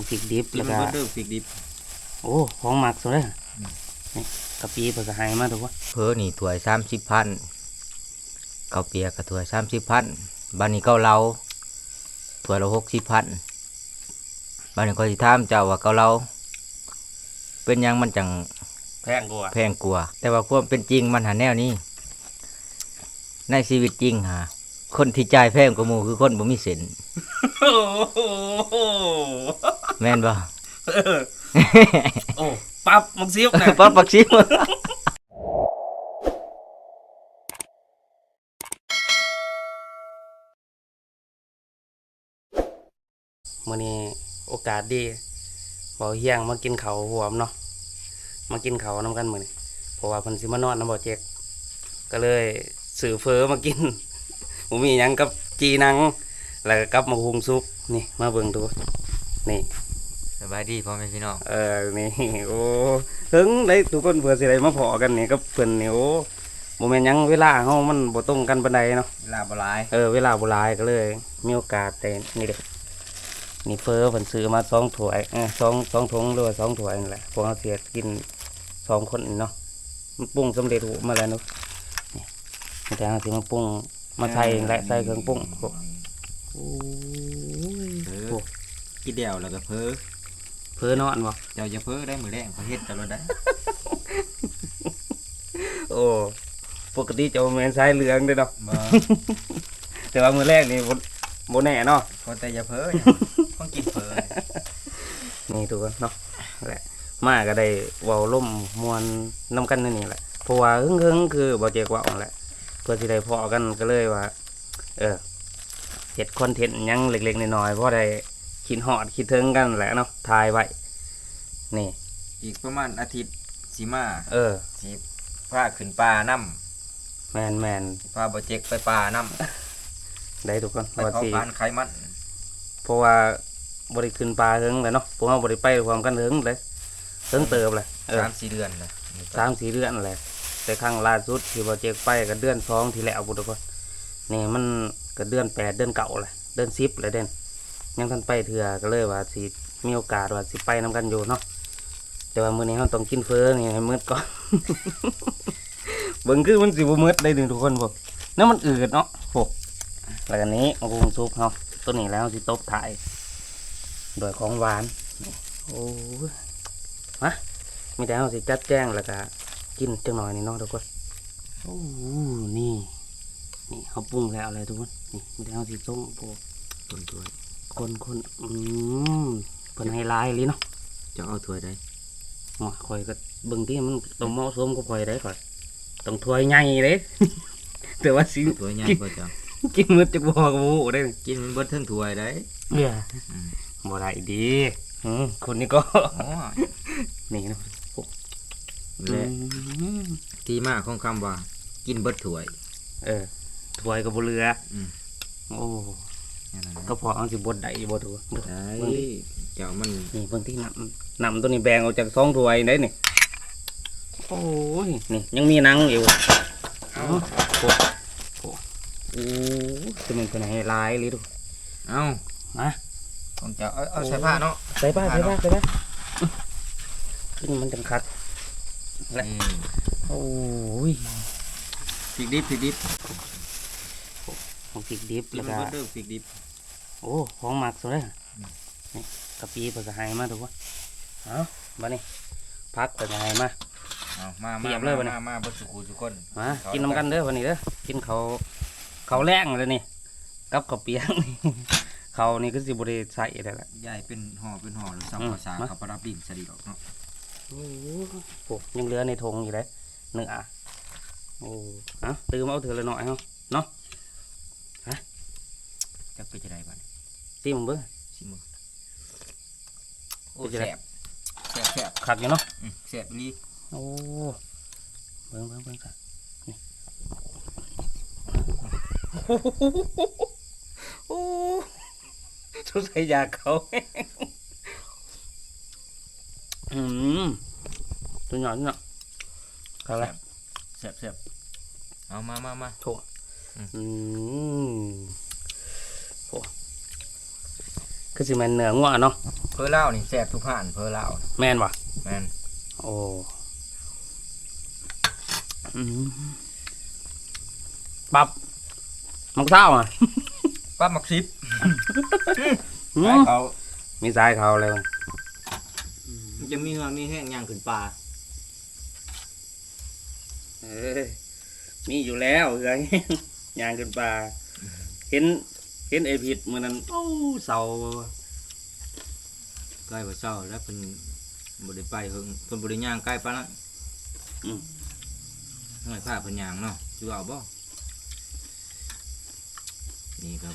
ของพริกดิบกินแล้วมันก็เบิดเด้อพริกดิบโอ้ของหมักสุดเลยอืมนี่กะปิเพิ่นก็ให้มาถูกปะเพอนี่ถ้วยสามสิบพันเกาเปียกกับถ้วยสามสิบพันบ้านนี้เกาเหลาถ้วยละหกสิบพันบ้านนี้ก็สิถามเจ้าว่าเกาเหลาเป็นหยังมันจังแพงกว่าแพงกว่าแต่ว่าความเป็นจริงมันหาแนวนี้ในชีวิตจริงหา คนที่จ่ายแพงกว่าหมู่คือคนบ่มีเส้นโอ้โหแม่นบ่ เออโอ้ปั๊บมักซิบนะป๊อดปักชิมมื้อนี้โอกาสดีบ่เฮียงมากินข้าวหวมเนาะมากินข้าวนํกันมื้อนี้เพราะว่าเพิ่นสิมานอนนำบ่เจกก็เลยซื้อเฟอมากิน บ่มีหยังกับจีหนัง แล้วก็กับมะฮุงซุปนี่มาเบิ่งดูนี่สบายดีพ่อแม่พี่น้องเออนี่โอ้ถึงได้ทุกคนเผื่อสิได้มาพอกันนี่กับเพิ่นนี่โอ้บ่แม่นหยังเวลาเฮามันบ่ตรงกันปานใดเนาะเวลาบ่หลายเออเวลาบ่หลายก็เลย มีโอกาสแต่นี่เด้อนี่เฟอเพิ่นซื้อมาสองถ้วยเออสองสองถุงหรือว่าสองถ้วยนั่นแหละพวกเราเสียกินสองคนนี่เนาะมันปรุงสำเร็จรูปมาแล้วเนาะนี่แต่เฮาสิมาปรุง มาใส่เองแหละใส่เครื่องปรุงโอ้โอ้ยเออ โอ้กินเดียวแล้วก็เพ้อเฟอนอนบ่เจ้าอย่าเพ้อได้มื้อแรงเขาเฮ็ดตลอดได้โอ้ปกติจะบ่แม่นสายเหลืองเด้อเนาะบ่ แต่ว่ามือแรกนี่บ่บ่แน่เนาะ คนแต่อย่าเพ้อเนี่ยต้องกินเพ้อนี่ทุกคนเนาะนั่นแหละมาก็ได้เว้าล่มมวนนํกันนั่นนี่แหละเพราะว่าหึงๆคือบ่เจกเว่านั่นแหละเพื่อสิได้พอกันก็เลยว่า เออเฮ็ดคอนเทนต์หยังเล็กๆน้อยๆพอได้คิดฮอดคิดถึงกันแหละเนาะถ่ายไว้นี่ อีกประมาณอาทิตย์สิมาเออสิพาขึ้นป่านํแม่นแม่นพาบ่เจ็กไปป่านํได้ทุกคนไปว่าเขาสิปานไขมันเพราะว่าบ่ได้ขึ้นปลาเฮิงเลยเนาะพวกเราบ่ได้ไปพร้อมกันเฮิงเลยเฮิงเติบเลยเออสามสี่เดือนนะสามสี่เดือนแหละ แต่ครั้งล่าสุดที่บ่เจกไปก็เดือนสองที่แล้วบุตรคนนี่มันก็เดือนแปดเดือนเก่าเลยเดือนสิบเลยเด่นยังทันไปเถื่อก็เลยว่าสิมีโอกาสว่าสิไปนํกันอยู่เนาะแต่ว่ามื้อนี้เราต้องกินเฟอนี่ให้มืดก่อนเบิ่งคือมันสิบ่มืดได้ดึงทุกคนบ่นั่นมันอืดเนาะโหแล้วก็นี้มะกรูดซุปเฮาตัวนี้แล้วสิตบถ่ายโดวยของหวานโอ้ยมามีแต่เฮาสิจัดแจ้งแล้วก็ กินจังหน่อยนี่เนาะทุกคนโอ้โหนี่นี่เขาปรุงแล้วอะไรทุกคนนี่ไม่ได้เอาสีส้มโปะต้นถ้วยคนคนอืมเพิ่นให้ลายเลยเนาะจะเอาถ้วยได้อ๋อข่อยก็เบิ่งที่มันต้องเหมาะสมกับข่อยได้ข่อยต้องถ้วยใหญ่เลยแต่ว่าสิถ้วยใหญ่บ่จ้ะกินมืดจะบ่กับบ่ได้กินมันเบิดทั้งถ้วยได้เบื่ออืมบ่ได้ดีอืมคนนี้ก็อ๋อนี่เนาะ และอืมที่มาของคำว่า กินเบิดถ้วย เออถ้วยก็บ่เหลืออม โอ้นั่นน่ะนะก็พอเอาสิบ่ได้บ่ถูกได้เจ้ามันนี่เบิ่งที่นำนำตัวนี้แบ่งออกจากสองถ้วยได้นี่โอ้ยนี่ยังมีหนังอยู่เอาโอ้โหโอ้จะมันเป็นไงลายเลยดูเอ้ามาของเจ้าเอาเอาใส่ผ้าเนาะ ใส่ป้าใส่ป้าใส่ป้าขึ้นมันจังคัด และอืมโอ้ยพริกดิบพริกดิบของพริกดิบกินแล้วมันก็เบิดเด้อพริกดิบโอ้ของหมักสุดเลยนี่กะปิเปิดกระหายมาถูกปะเอามานี่พักเปิดกระหายมาเอามาเทีมายบเลยมาบัดนี้มามาเบิดสุขุทุกคนมากินน้ำกันเด้อวันนี้เด้อกินเขาวเขาวแรงเลยนี่กับข้าวเปียกนี่เขาวนี่ก็สิบริใส่ได้ละยายเป็นห่อเป็นห่อหรือซับอืมภาษามาเขาประดับดินสะดีดอกเนาะ โอ้โหยังเหลือในธงอยู่เลยเนื้อโอ้อะตื่มเอาเถอะละหน่อยเฮาเนาะจะเป็นจะได้บ้างตีมึงเบิ่งสิมือโอ้เป็นจะแสได้บแสบแสบขัดอยู่เนาะอืมแสบลีโอ้เบิ่งเบิ่งเบิ่งกันนี่โอ้สงสัยอยากเขา อืมตัวหน่อยตัวหน่อยเขาอะไรแสบแสบเอามามามาอืมโอ้คือสิแมันเนื้องัวเนาะคอเล่านี่แซ่บทุกผ่านเพอเล่าแม่นบ่แม่นโอ้อืมปับมักเศร้าอะป้ามักซิบอืไปมเขามีสายเขาเลย มันจะมีเหือมีแห้งย่างขึ้นปลาเออมีอยู่แล้วเอ้ยยางขึ้นปลาเห็น เห็นไอผิดเมื่อนั้นโอ้เศร้าใกล้พระเจ้าแล้วเพิ่นบ่ได้ไปเพิ่นเพิ่นบ่ได้ย่างใกล้ปานนั้นอืมห้อยผ้าเพิ่นย่างเนาะสิเอาบ่นี่ครับ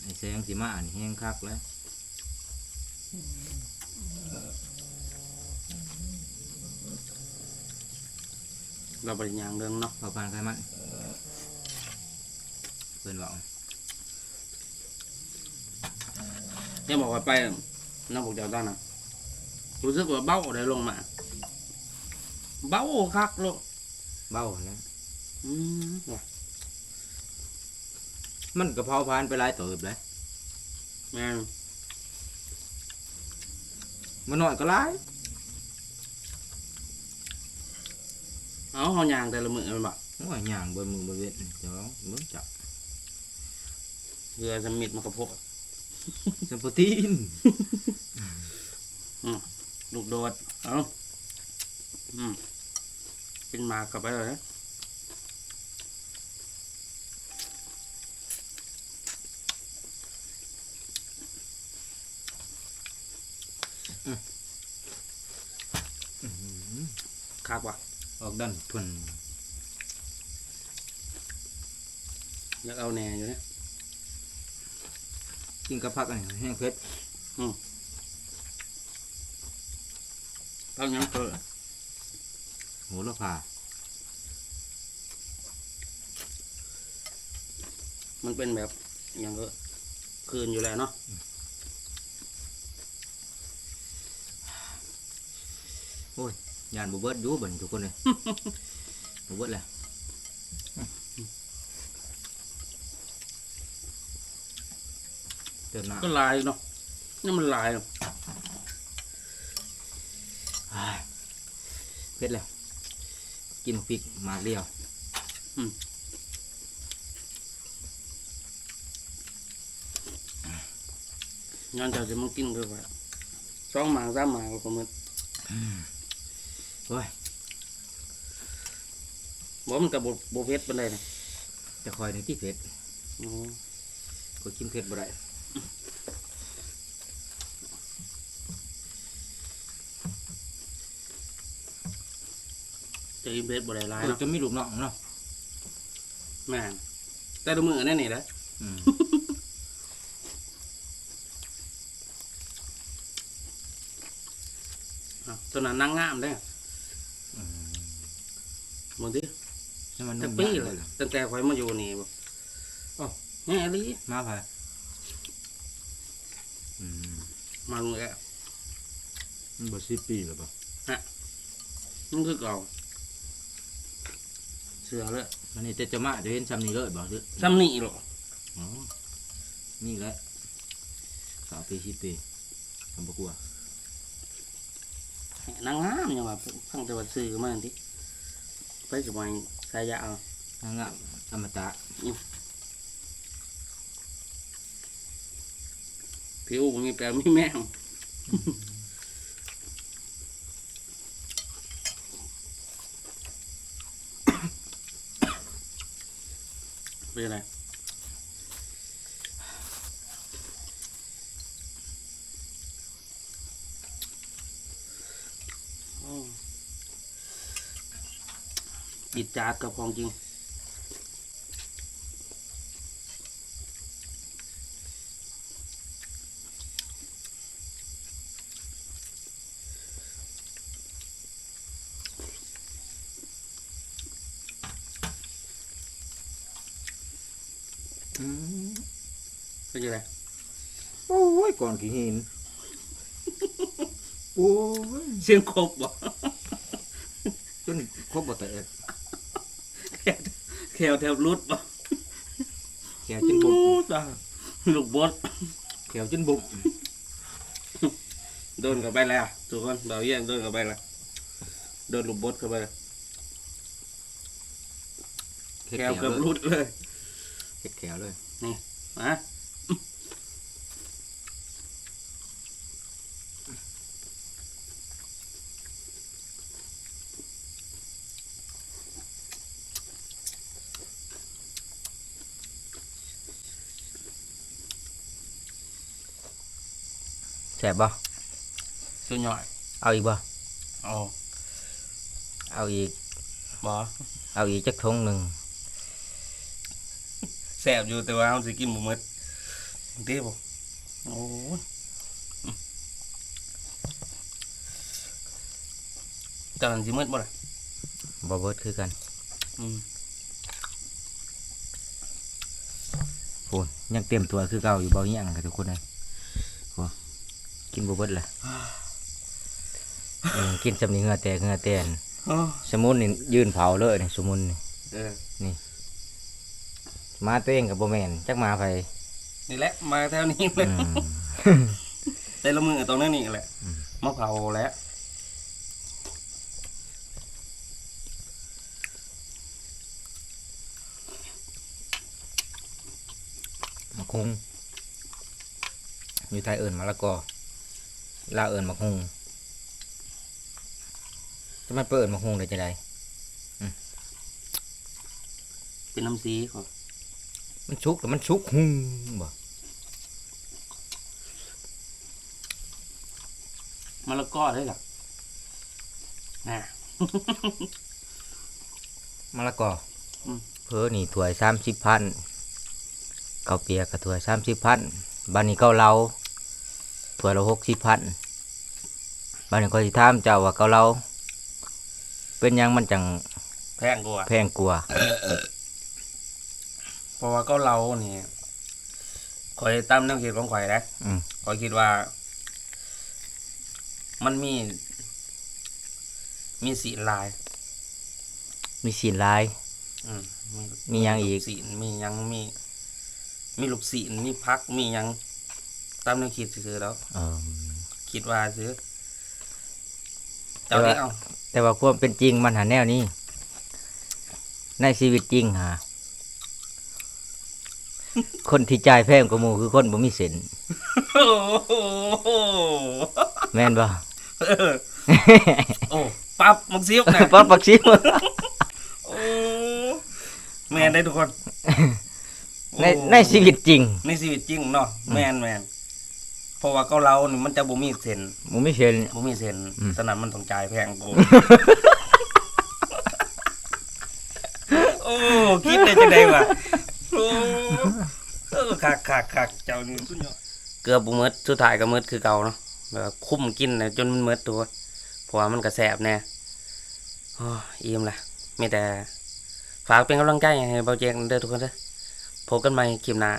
ไอ้แสงสิมาอันแห้งคักแล้ว เราบริยางเรื่องเนาะพอปานใครมันเพิ่นบอกยังบอกว่าไปน้ำบอกเจ้าต้านนะรู้สึกว่าเบ้าได้ลงมา เบ้าคักลงเบ้าแล้วอืมว่ะมันกระเพราพานไปหลายเติบเลยแม่นมันน้อยก็หลาย เอาเขายางแต่ละมือมันบอกโอ้ยย่างบนมือบนเวทเจ้าเบิ่งจับเรือจะมิดมันกระโพดสัมปตีนลูกโดดเอาอืมเป็นหมากกลับไปเลยนะคักว่ะ ออกดันทุนอยากเอาแหน่อยู่นะกินกระพักอันนี้แห้งเพชรต้องยังเปิดโหระพามันเป็นแบบอย่างก็คืนอยู่แล้วเนาะยานบุเบิดอยู่เบิ่นทุกคนเลย บุเบิดแหละเติมน้ก็ลายเนาะนี่มันลายำอ้ายเพชรแล้วกินพริกหมากเดียวย้อนเจ้าจะมากินคือว่าสองหมากสามหมากก็มันโอ้ ยบ่มันกับโบเพชรปานใดนะจะคอยในที่เพชรอ๋อก็กินเพชรบ่ได้จะกินเพชรบ่ได้หลายก็เนาะจะมีลูกน้องเนาะแม่นแต่ดูมือแน่นี่แหละอืมอะตัวนั้นนางงามได้ออืม มึงดิแล้วมันจันุ่กมปียากเลเลยยเหรอตั้งแต่ข่อยมาอยู่นี่บ่อ๋อแง่ลีมาพายอืมมาลุงแกมันบ่สิบปีหรือเปล่ามันคือเก่าเสือเลยมันนี่แต่จะมาจะเห็นซ้ำนี้เลยบ่ซื้อซ้ำนี่หรออ๋อนี่แหละสาวปีสิบปีทำบ่กลัว นางงามยังว่าฟังแต่ว่าซื้อมาอันที่ ไปสมัยสายยาวนางงามอมตะผิวบ่มีแปลมีแมวเป็นอะไรโอ้ จิตจาดกับของจริง อืมเป็นยังไงโอ้ยก่อนขี้หินโอ้ยเสียงครบบ่จนครบบ่แตก แขวแถวรุดบ่แขวจนบุบตาลูกบดแขวจนบุบโดนกับไปแล้วทุกคนเบาเยี่ยงโดนกับไปแล้วโดนลูกบดเข้าไปแล้วแก้วเกือบรุดเลยเฮ็ดแขวเลยมา แซ่บบ่ตัวหน่อยเอาอีกบ่เอาเอาอีกบอเอาอีกจักทงหนึ่งแสบอยู่แต่ว่าเอาสิกินหมูมดเด้บ่โอ้ยตอนสิมืดบ่ล่ะบ่เบิดคือกันอืมพูนยังเตรียมตัวคือเก่าอยู่เบาเยี่ยงกับทุกคนเลยโอ้ กินบ่เบิดละเออกินสำนีเหงือแตกเหงือแตนโอ้สมุนนี่ยืนเผาเลยนี่สมุนนี่เออมาตัวเองกับบ่แม่นจักมาไผนี่แหละมาแถวนี้เลอืยม แต่ละมือตรงนั้นนี่แหละอืมมาเผาแล้วมะคุงอยู่ไทยเอิญมะละกอ ลาวเอิญมะคุงจะมันเปิดมะคุงได้จะไดเป็นน้ำสีของมันชุกแล้วมันชุกหุงบ่มะละกอได้หรอน่ะมะละกออมเพอนี่ถ้วยสามสิบพันเกาเปียกกับถ้วยสามสิบพันบ้านนี้เกาเหลาถ้ วยละหกสิบพันบ้านนี้ก็สิถามเจ้าว่าเกาเหลาเป็นหยังมันจังแพงกว่าแพงกว่าเพราะว่าเก็เรานี่คอยตามแนวคิดของข่อยนะอืมข่อยคิดว่า มันมี มีสีลาย มีสีลาย อืมมีหยังอีกลูสีนมีหยังมี มีลูกสีนมีพักมีหยัง ตามแนวคิดซื้อๆแล้วเออคิดว่าซื้อเจ้าแต่ว่าได้เอา แต่ว่าความเป็นจริงมันหาแนวนี้ ในชีวิตจริงหาคนที่จ่ายแพงกว่าหมูคือคนบ่มีเส้นโอ้โหแม่นบ่เออโอ้ปั๊บมักซิบนะป๊อดปักชิมโอ้แมนได้ทุกคนในโอ้ในชีวิตจริง ในชีวิตจริงเนาะแมนแมนเพ ราะว่าเกาเหลานี่มันจะบ่มีเส้นบ่มีเส้นบ่มีเส้นอืมฉะนั้นมันต้องจ่ายแพงกูโอ้คิดได้จังไดวะโอ้เออคักคักคักเจ้านี่สุดยอดเกือบบ่หมดสุดท้ายก็หมดคือเก่าเนาะแบบว่าคุ้มกินน่ะจนมันหมดตัวเพราะว่ามันก็แสบแน่โอ้อิ่มละมีแต่ ฝากเป็นกำลังใจให้เบาเจงเด้อทุกคนเด้อพบกันใหม่คลิปหน้า